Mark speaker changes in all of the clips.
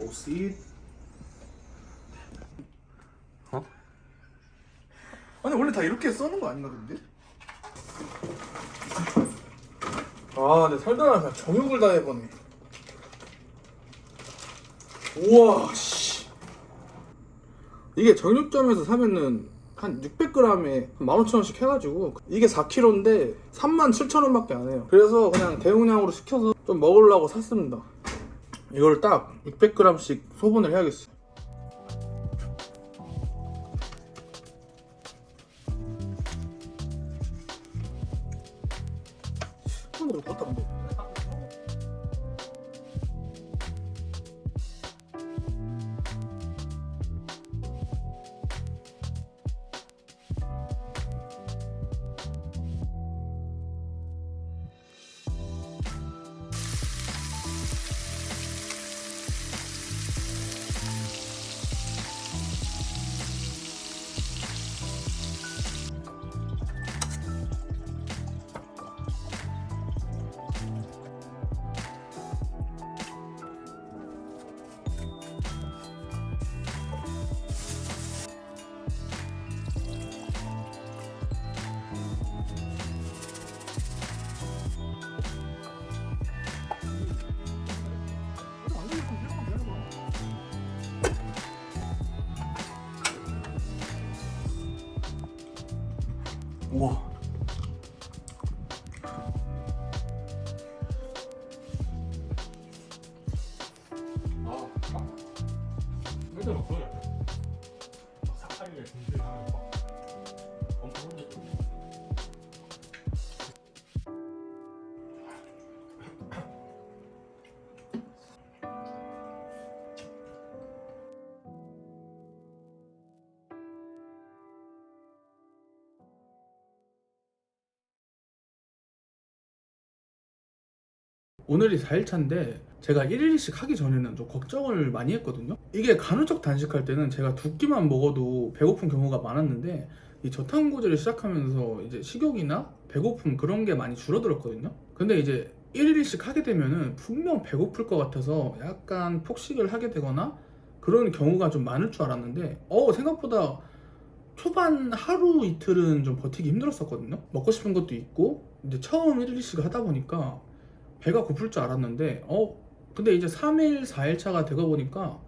Speaker 1: proceed.
Speaker 2: 어?
Speaker 1: 아니 원래 다 이렇게 써는 거 아닌가 근데? 아, 내 살다 나서 정육을 다 해보네. 우와, 씨. 이게 정육점에서 사면은 한 600g에 15,000원씩 해가지고 이게 4kg인데 37,000원밖에 안 해요. 그래서 그냥 대용량으로 시켜서 좀 먹으려고 샀습니다. 이걸 딱 600g씩 소분을 해야겠어. 한번더 걷다 근데. 우 오늘이 4일차인데 제가 1일씩 하기 전에는 좀 걱정을 많이 했거든요. 이게 간헐적 단식할 때는 제가 두 끼만 먹어도 배고픈 경우가 많았는데 이 저탄고지를 시작하면서 이제 식욕이나 배고픔 그런 게 많이 줄어들었거든요. 근데 이제 1일씩 하게 되면은 분명 배고플 것 같아서 약간 폭식을 하게 되거나 그런 경우가 좀 많을 줄 알았는데 어 생각보다 초반 하루 이틀은 좀 버티기 힘들었었거든요. 먹고 싶은 것도 있고 이제 처음 1일씩 하다 보니까 배가 고플 줄 알았는데 어 근데 이제 3일 4일 차가 되고 보니까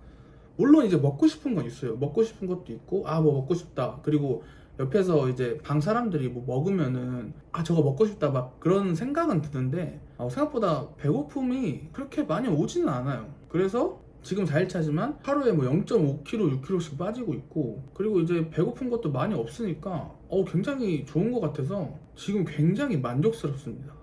Speaker 1: 물론 이제 먹고 싶은 건 있어요. 먹고 싶은 것도 있고 아 뭐 먹고 싶다. 그리고 옆에서 이제 방 사람들이 뭐 먹으면은 아 저거 먹고 싶다. 막 그런 생각은 드는데 어, 생각보다 배고픔이 그렇게 많이 오지는 않아요. 그래서 지금 4일 차지만 하루에 뭐 0.5kg, 6kg씩 빠지고 있고 그리고 이제 배고픈 것도 많이 없으니까 어 굉장히 좋은 것 같아서 지금 굉장히 만족스럽습니다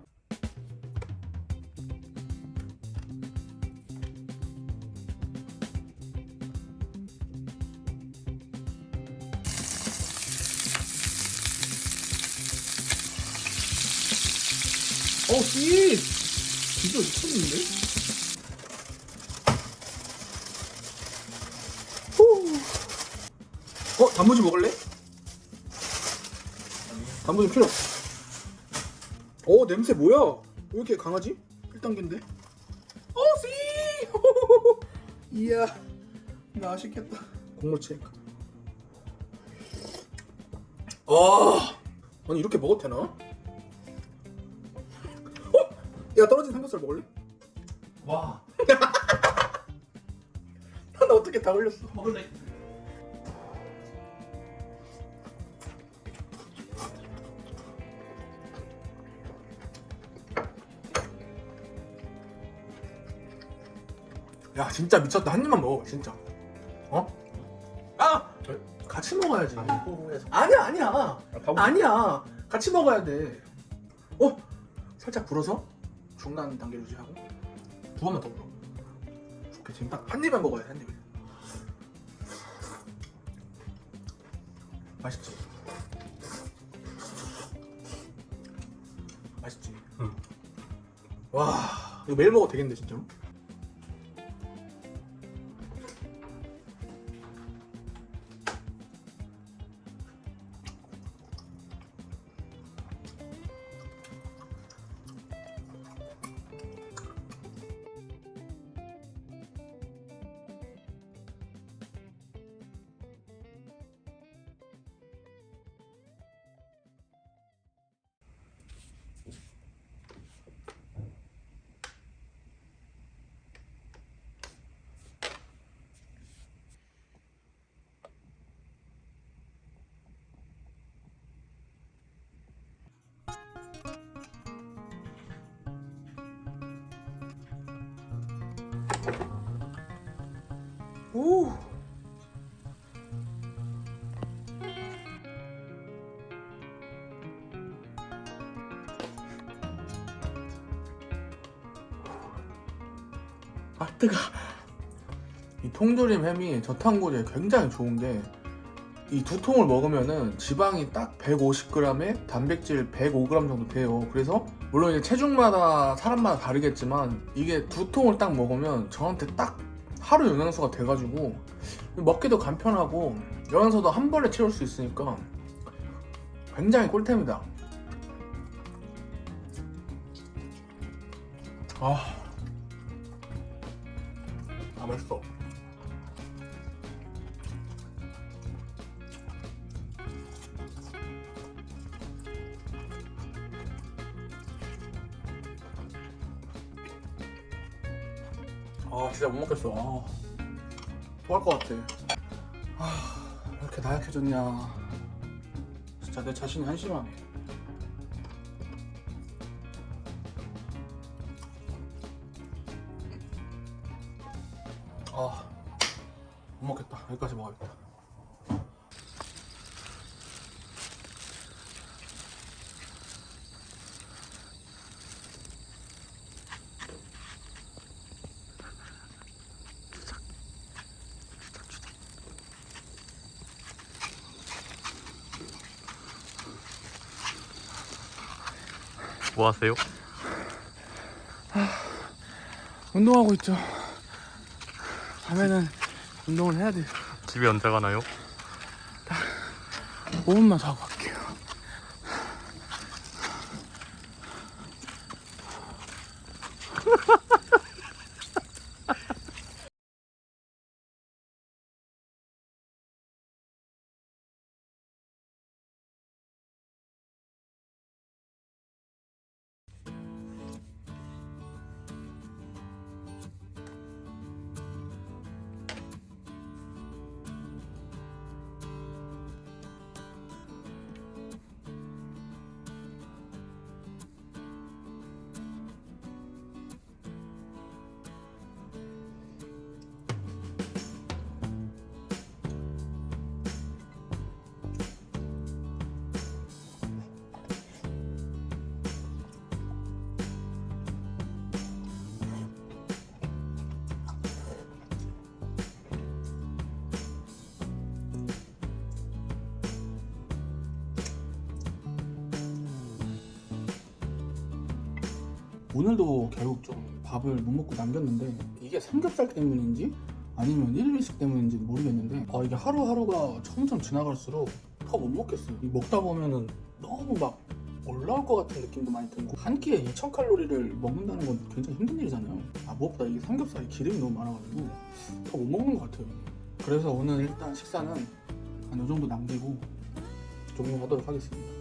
Speaker 1: 어, 씨! 진짜 미쳤는데? 후. 어, 단무지 먹을래? 단무지 필요. 어, 냄새 뭐야? 왜 이렇게 강하지? 1단계인데? 어, 씨! 이야, 나 아쉽겠다. 국물 체크. 와, 아니, 이렇게 먹어도 되나? 어? 야 떨어진 삼겹살 먹을래?
Speaker 2: 와
Speaker 1: 나 어떻게 다 걸렸어?
Speaker 2: 먹을래?
Speaker 1: 야 진짜 미쳤다 한 입만 먹어 진짜 어? 아! 같이 먹어야지 아니야 아니야 아니야 같이 먹어야 돼 어? 살짝 불어서 중간 단계 유지하고 두 번만 더 불어 오케이 지금 딱 한 입만 먹어야 돼 한 입을 맛있지? 맛있지?
Speaker 2: 응.
Speaker 1: 와 이거 매일 먹어도 되겠는데 진짜로? 오. 아 뜨거. 이 통조림 햄이 저탄고지에 굉장히 좋은 게 이 두 통을 먹으면은 지방이 딱 150g에 단백질 105g 정도 돼요. 그래서 물론 이제 체중마다 사람마다 다르겠지만 이게 두 통을 딱 먹으면 저한테 딱 하루 영양소가 돼가지고 먹기도 간편하고 영양소도 한 번에 채울 수 있으니까 굉장히 꿀템이다. 아, 아 맛있어. 아 진짜 못 먹겠어. 아, 토할 것 같아. 아, 왜 이렇게 나약해졌냐. 진짜 내 자신이 한심하네. 아, 못 먹겠다. 여기까지 먹어야겠다.
Speaker 2: 뭐 하세요?
Speaker 1: 운동하고 있죠. 밤에는 운동을 해야 돼요.
Speaker 2: 집에 언제 가나요?
Speaker 1: 5분만 자고 오늘도 결국 좀 밥을 못 먹고 남겼는데 이게 삼겹살 때문인지 아니면 일일식 때문인지 모르겠는데 아 이게 하루하루가 점점 지나갈수록 더 못 먹겠어요. 이 먹다 보면은 너무 막 올라올 것 같은 느낌도 많이 들고 한 끼에 2000칼로리를 먹는다는 건 굉장히 힘든 일이잖아요. 아 무엇보다 이게 삼겹살에 기름이 너무 많아가지고 더 못 먹는 것 같아요. 그래서 오늘 일단 식사는 한 이 정도 남기고 종료하도록 하겠습니다